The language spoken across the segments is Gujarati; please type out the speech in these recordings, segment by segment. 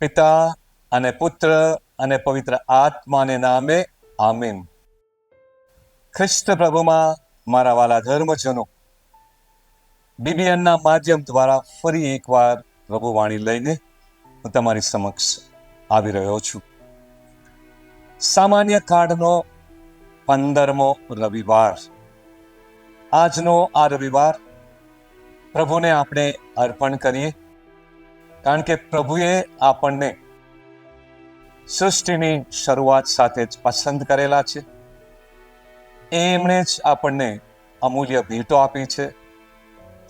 પિતા અને પુત્ર અને પવિત્ર આત્માને નામે આમીન. ખ્રિસ્ત પ્રભુમાં મારા વાલા ધર્મજનો, બીબીએનના માધ્યમ દ્વારા ફરી એકવાર પ્રભુવાણી લઈને હું તમારી સમક્ષ આવી રહ્યો છું. સામાન્ય કાળનો પંદરમો રવિવાર. આજનો આ રવિવાર પ્રભુને આપણે અર્પણ કરીએ. કારણ કે પ્રભુએ આપણને સૃષ્ટિની શરૂઆત સાથે જ પસંદ કરેલા છે. એમણે જ આપણને અમૂલ્ય ભેટો આપી છે,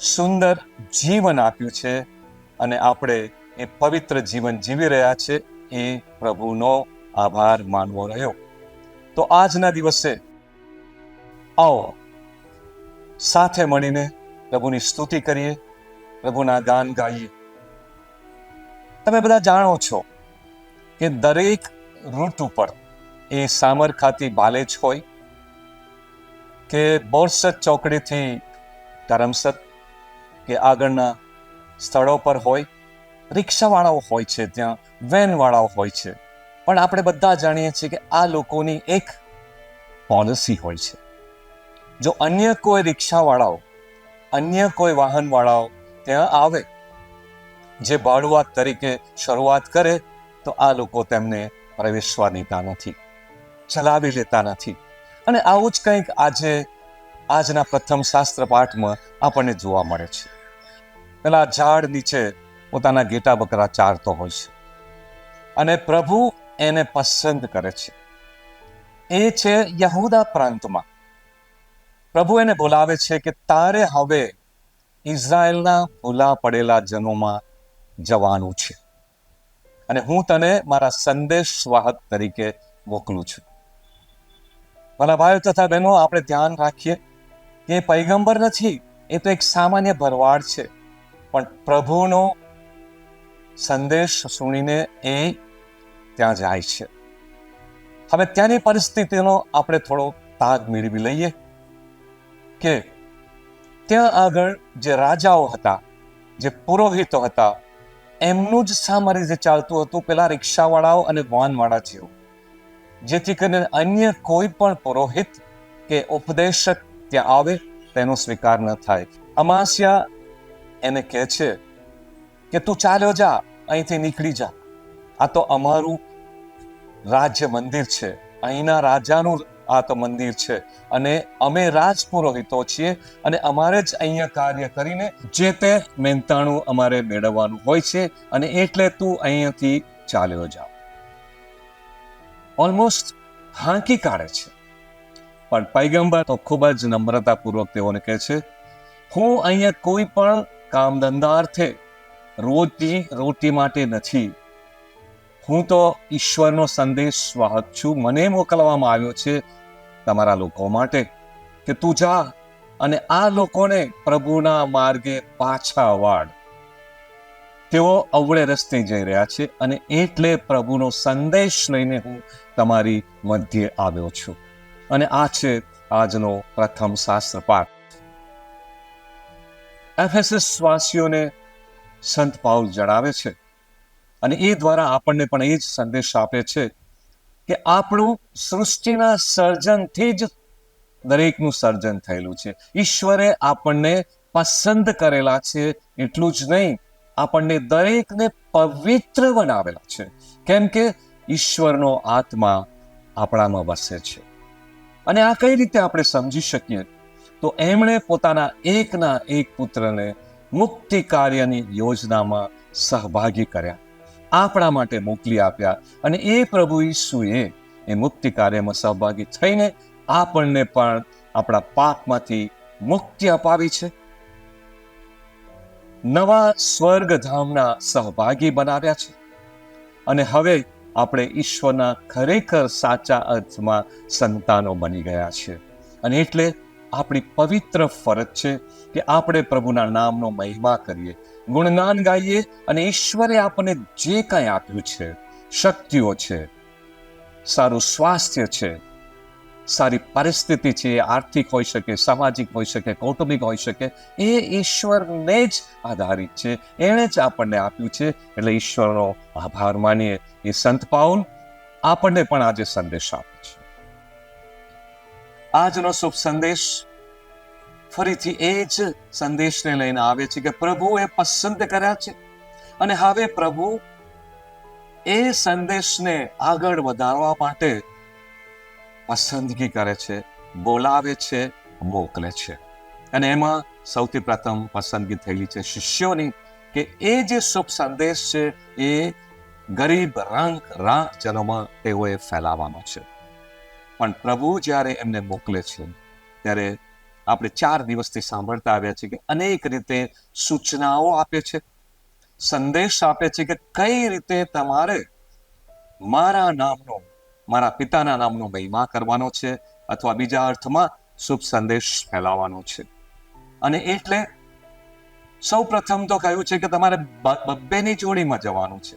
સુંદર જીવન આપ્યું છે અને આપણે એ પવિત્ર જીવન જીવી રહ્યા છે એ પ્રભુનો આભાર માનવો રહ્યો. તો આજના દિવસે આવો, સાથે મળીને પ્રભુની સ્તુતિ કરીએ, પ્રભુના ગાન ગાઈએ. તમે બધા જાણો છો કે દરેક ઋતુ પર એ સામર ખાતી બાલેજ હોય કે બોરસદ ચોકડીથી ધરમસદ કે આગળના સ્થળો પર હોય, રિક્ષાવાળાઓ હોય છે ત્યાં, વેનવાળાઓ હોય છે. પણ આપણે બધા જાણીએ છીએ કે આ લોકોની એક પોલિસી હોય છે. જો અન્ય કોઈ રિક્ષાવાળાઓ, અન્ય કોઈ વાહનવાળાઓ ત્યાં આવે જે ભાડુઆત તરીકે શરૂઆત કરે, તો આ લોકો તેમને પ્રવેશવા દેતા નથી, ચલાવી લેતા નથી. અને આવું જ કંઈક આજે, આજના પ્રથમ શાસ્ત્ર પાઠમાં આપણને જોવા મળે છે. પેલા ઝાડ નીચે પોતાના ગેટા બકરા ચારતો હોય છે. અને પ્રભુ એને પસંદ કરે છે. એ છે યહૂદા પ્રાંતમાં. પ્રભુ એને બોલાવે છે કે તારે હવે ઇઝરાયલના ભૂલા પડેલા જનોમાં જવાનું છે. અને હું તને મારા સંદેશ વાહક તરીકે મોકલું છું. ભલા ભાઈઓ તથા બહેનો, આપણે ધ્યાન રાખીએ કે પૈગંબર નથી, એ તો એક સામાન્ય ભરવાડ છે. પણ પ્રભુનો સંદેશ સુણીને એ ત્યાં જાય છે. હવે ત્યાંની પરિસ્થિતિનો આપણે થોડો તાગ મેળવી લઈએ કે ત્યાં આગળ જે રાજાઓ હતા, જે પુરોહિતો હતા એમનું જ સામારી જે ચાલતું હતું. પેલા રિક્ષાવાળાઓ અને વાનવાળા જેવું જેથી કરીને અન્ય કોઈ પણ પુરોહિત કે ઉપદેશક ત્યાં આવે, તેનો સ્વીકાર ન થાય. અમાસ્યા એને કહે છે કે, તું ચાલ્યો જા, અહીંથી નીકળી જા. આ તો અમારું રાજ્ય મંદિર છે. અહીંના રાજાનું આ તો મંદિર છે. અને અમે રાજપુરોહિતો છીએ અને અમારે જ અહીંયા કાર્ય કરીને જે તે મહેનતાણું અમારે મેળવવાનું હોય છે અને એટલે તું અહીંયાથી ચાલ્યો જાઓ ઓલમોસ્ટ હાંકી કાઢે છે. પણ પૈગંબર તો ખૂબ જ નમ્રતાપૂર્વક તેઓને કહે છે, હું અહીંયા કોઈ પણ કામ ધંધાર્થે રોજી રોટી માટે નથી. હું તો ઈશ્વરનો સંદેશ વાહક છું. મને મોકલવામાં આવ્યો છે તમારા લોકો માટે કે તું જા અને આ લોકોને પ્રભુના માર્ગે પાછા વાળ. તેઓ અવળે રસ્તે જઈ રહ્યા છે અને એટલે પ્રભુનો સંદેશ લઈને હું તમારી મધ્યે આવ્યો છું. અને આ છે આજનો પ્રથમ શાસ્ત્ર પાઠ. એફએસએસ વાસીઓને સંત પાઉલ જણાવે છે અને એ દ્વારા આપણને પણ એ જ સંદેશ આપે છે કે આપણું સૃષ્ટિના સર્જનથી જ દરેકનું સર્જન થયેલું છે. ઈશ્વરે આપણને પસંદ કરેલા છે, એટલું જ નહીં, આપણને દરેકને પવિત્ર બનાવેલા છે. કેમ કે ઈશ્વરનો આત્મા આપણામાં વસે છે. અને આ કઈ રીતે આપણે સમજી શકીએ? તો એમણે પોતાના એકના એક પુત્રને મુક્તિ કાર્યની યોજનામાં સહભાગી કર્યા. આપણા માટે મોકલી આપ્યા અને એ પ્રભુ ઈસુએ એ મુક્તિ કાર્યમાં સહભાગી થઈને આપણને પણ આપણા પાપમાંથી મુક્તિ અપાવી છે. નવા સ્વર્ગધામના સહભાગી બનાવ્યા છે. અને હવે આપણે ઈશ્વરના ખરેખર સાચા અર્થમાં સંતાનો બની ગયા છે. અને એટલે આપણી પવિત્ર ફરજ છે કે આપણે પ્રભુના નામનો મહિમા કરીએ. ગુણગાન ગાઈએ અને ઈશ્વરે આપણને જે કાંઈ આપ્યું છે, શક્તિઓ છે, સારું સ્વાસ્થ્ય છે, સારી પરિસ્થિતિ છે, આર્થિક હોઈ શકે, સામાજિક હોઈ શકે, કૌટુંબિક હોઈ શકે, એ ઈશ્વરને જ આધારિત છે. એણે જ આપણને આપ્યું છે. એટલે ઈશ્વરનો આભાર માનીએ. એ સંત પાઉલ આપણને પણ આજે સંદેશ આપે છે. આજનો શુભ સંદેશ ફરીથી એ જ સંદેશને લઈને આવે છે કે પ્રભુએ પસંદ કર્યા છે. અને હવે પ્રભુ એ સંદેશને આગળ વધારવા માટે પસંદગી કરે છે, બોલાવે છે, મોકલે છે. અને એમાં સૌથી પ્રથમ પસંદગી થયેલી છે શિષ્યોની કે એ જે શુભ સંદેશ છે એ ગરીબ રંગ રાહ જનોમાં તેઓએ ફેલાવવાનો છે. પણ પ્રભુ જ્યારે એમને મોકલે છે, ત્યારે આપણે ચાર દિવસથી સાંભળતા આવ્યા છે કે અનેક રીતે સૂચનાઓ આપે છે, સંદેશ આપે છે કે કઈ રીતે તમારે મારા નામનો, મારા પિતાના નામનો મહિમા કરવાનો છે અથવા બીજા અર્થમાં શુભ સંદેશ ફેલાવવાનો છે. અને એટલે સૌ પ્રથમ તો કહ્યું છે કે તમારે બબ્બેની જોડીમાં જવાનું છે.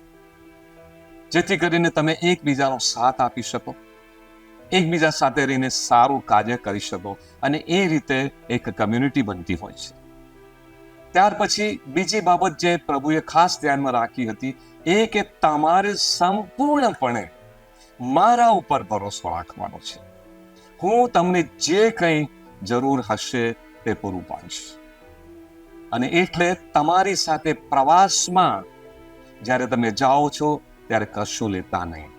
જેથી કરીને તમે એકબીજાનો સાથ આપી શકો. એકબીજા સાથે રહીને સારું કાર્ય કરી શકો અને એ રીતે એક કમ્યુનિટી બનતી હોય છે. ત્યાર પછી બીજી બાબત જે પ્રભુએ ખાસ ધ્યાનમાં રાખી હતી, એ કે તમારે સંપૂર્ણપણે મારા ઉપર ભરોસો રાખવાનો છે. હું તમને જે કંઈ જરૂર હશે તે પૂરું પાડીશ. અને એટલે તમારી સાથે પ્રવાસમાં જ્યારે તમે જાઓ છો, ત્યારે કશું લેતા નહીં.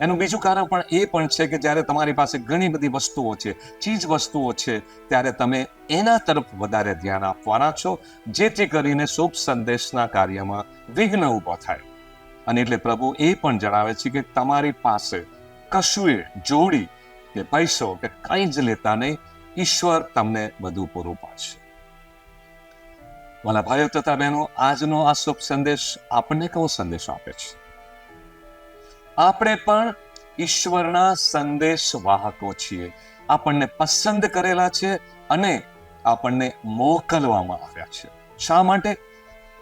એનું બીજું કારણ પણ એ પણ છે કે જ્યારે તમારી પાસે ઘણી બધી વસ્તુઓ છે, ચીજ વસ્તુઓ છે, ત્યારે તમે એના તરફ વધારે ધ્યાન આપવાના છો, જેથી કરીને શુભ સંદેશના કાર્યમાં વિઘ્ન ઊભો થાય. અને એટલે પ્રભુ એ પણ જણાવે છે કે તમારી પાસે કશું જોડી કે પૈસો કે કંઈ જ લેતા નહીં, ઈશ્વર તમને બધું પૂરું પાડશે. વાલા ભાઈઓ તથા બહેનો, આજનો આ શુભ સંદેશ આપણને કેવો સંદેશ આપે છે? આપણે પણ ઈશ્વરના સંદેશ વાહકો છીએ. આપણને પસંદ કરેલા છે અને આપણને મોકલવામાં આવ્યા છે. શા માટે?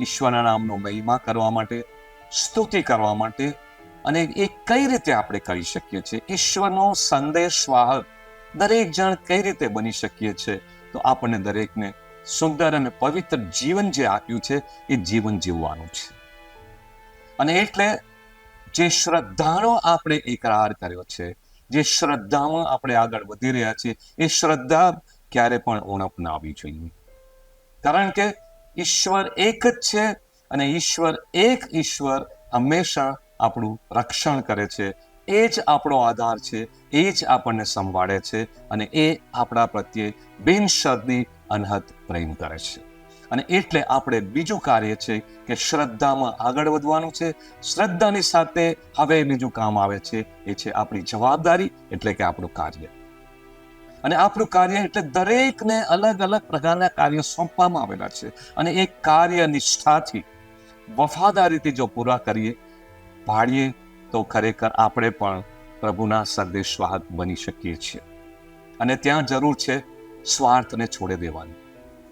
ઈશ્વરના નામનો મહિમા કરવા માટે, સ્તુતિ કરવા માટે અને એ કઈ રીતે આપણે કરી શકીએ છીએ? ઈશ્વરનો સંદેશ વાહક દરેક જણ કઈ રીતે બની શકીએ છીએ તો આપણને દરેકને સુંદર અને પવિત્ર જીવન જે આપ્યું છે, એ જીવન જીવવાનું છે. અને એટલે જે શ્રદ્ધાનો આપણે એકરાર કર્યો છે, જે શ્રદ્ધામાં આપણે આગળ વધી રહ્યા છીએ, એ શ્રદ્ધા ક્યારે પણ ઉણપ ના આવવી જોઈએ. કારણ કે ઈશ્વર એક જ છે અને ઈશ્વર એક ઈશ્વર હંમેશા આપણું રક્ષણ કરે છે. એ જ આપણો આધાર છે, એ જ આપણને સંભાળે છે અને એ આપણા પ્રત્યે બિનશરદી અનહદ પ્રેમ કરે છે. અને એટલે આપણે બીજું કાર્ય છે કે શ્રદ્ધામાં આગળ વધવાનું છે. શ્રદ્ધાની સાથે હવે બીજું કામ આવે છે. એ છે આપણી જવાબદારી એટલે કે આપણું કાર્ય. અને આપણું કાર્ય એટલે દરેકને અલગ અલગ પ્રકારના કાર્યો સોંપવામાં આવેલા છે. અને એ કાર્ય નિષ્ઠાથી વફાદારીથી જો પૂરા કરીએ, પાડીએ, તો ખરેખર આપણે પણ પ્રભુના સંદેશવાહક બની શકીએ છીએ. અને ત્યાં જરૂર છે સ્વાર્થને છોડી દેવાની.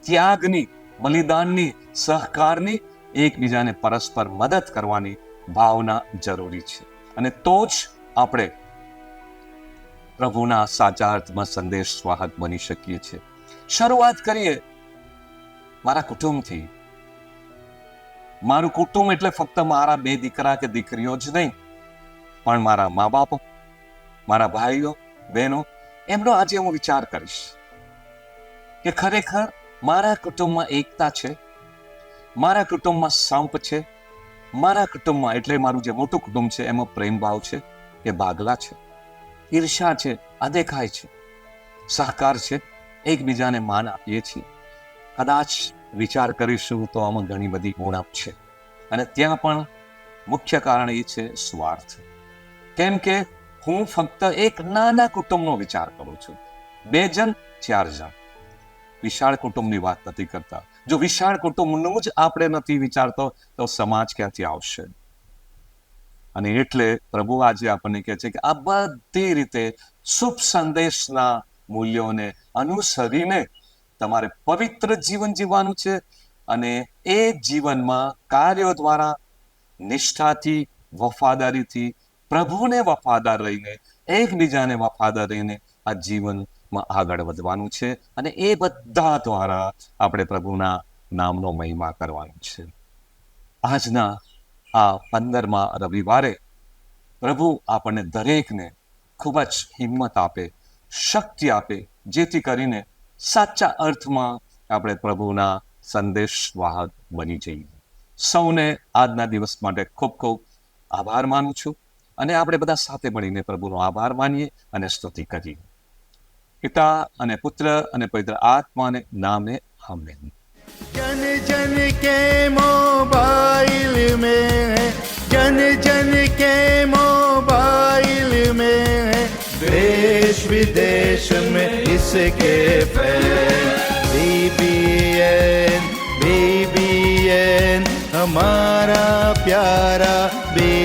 ત્યાગની બલિદાનની, સહકારની, એકબીજાને પરસ્પર મદદ કરવાની ભાવના જરૂરી છે. અને તો જ આપણે પ્રભુના સાચા અર્થમાં સંદેશ વાહક બની શકીએ છીએ. શરૂઆત કરીએ મારા કુટુંબથી. મારું કુટુંબ એટલે ફક્ત મારા બે દીકરા કે દીકરીઓ જ નહીં, પણ મારા મા બાપ મારા ભાઈઓ, બહેનો, એમનો આજે હું વિચાર કરીશ કે ખરેખર મારા કુટુંબમાં એકતા છે, મારા કુટુંબમાં સંપ છે, મારા કુટુંબમાં એટલે મારું જે મોટું કુટુંબ છે, એમાં પ્રેમ ભાવ છે, એ ભાગલા છે ઈર્ષા છે અદેખાય છે સહકાર છે, એકબીજાને માન આપીએ છીએ. કદાચ વિચાર કરીશું તો આમાં ઘણી બધી ગુણપ છે. અને ત્યાં પણ મુખ્ય કારણ એ છે સ્વાર્થ. કેમ કે હું ફક્ત એક નાના કુટુંબનો વિચાર કરું છું. બે જણ, ચાર જણ. વિશાળ કુટુંબની વાત નથી કરતા. જો વિશાળ કુટુંબનું જ આપણે નથી વિચારતો, તો સમાજ ક્યાંથી આવશે? અને એટલે પ્રભુ આજે આપણને કહે છે કે આ બધી રીતે શુભ સંદેશના મૂલ્યોને અનુસરીને તમારે પવિત્ર જીવન જીવવાનું છે અને એ જીવનમાં કાર્યો દ્વારા નિષ્ઠાથી, વફાદારીથી, પ્રભુને વફાદાર રહીને, એકબીજાને વફાદાર રહીને આ જીવનમાં આગળ વધવાનું છે અને એ બધા દ્વારા આપણે પ્રભુના નામનો મહિમા કરવાનો છે. આજના આ પંદરમા રવિવારે પ્રભુ આપણને દરેકને ખૂબ જ હિંમત આપે, શક્તિ આપે, જેથી કરીને સાચા અર્થમાં આપણે પ્રભુના સંદેશવાહક બની જઈએ. સૌને આજના દિવસ માટે ખૂબ ખૂબ આભાર માનું છું અને આપણે બધા સાથે મળીને પ્રભુનો આભાર માનીએ અને સ્તુતિ કરીએ. પિતા અને પુત્ર અને પવિત્ર આત્માને નામે આમેન जन जन के मोबाइल में है जन जन के मोबाइल में है देश विदेश में इसके फैन बीबीएन बीबीएन हमारा प्यारा बीबीएन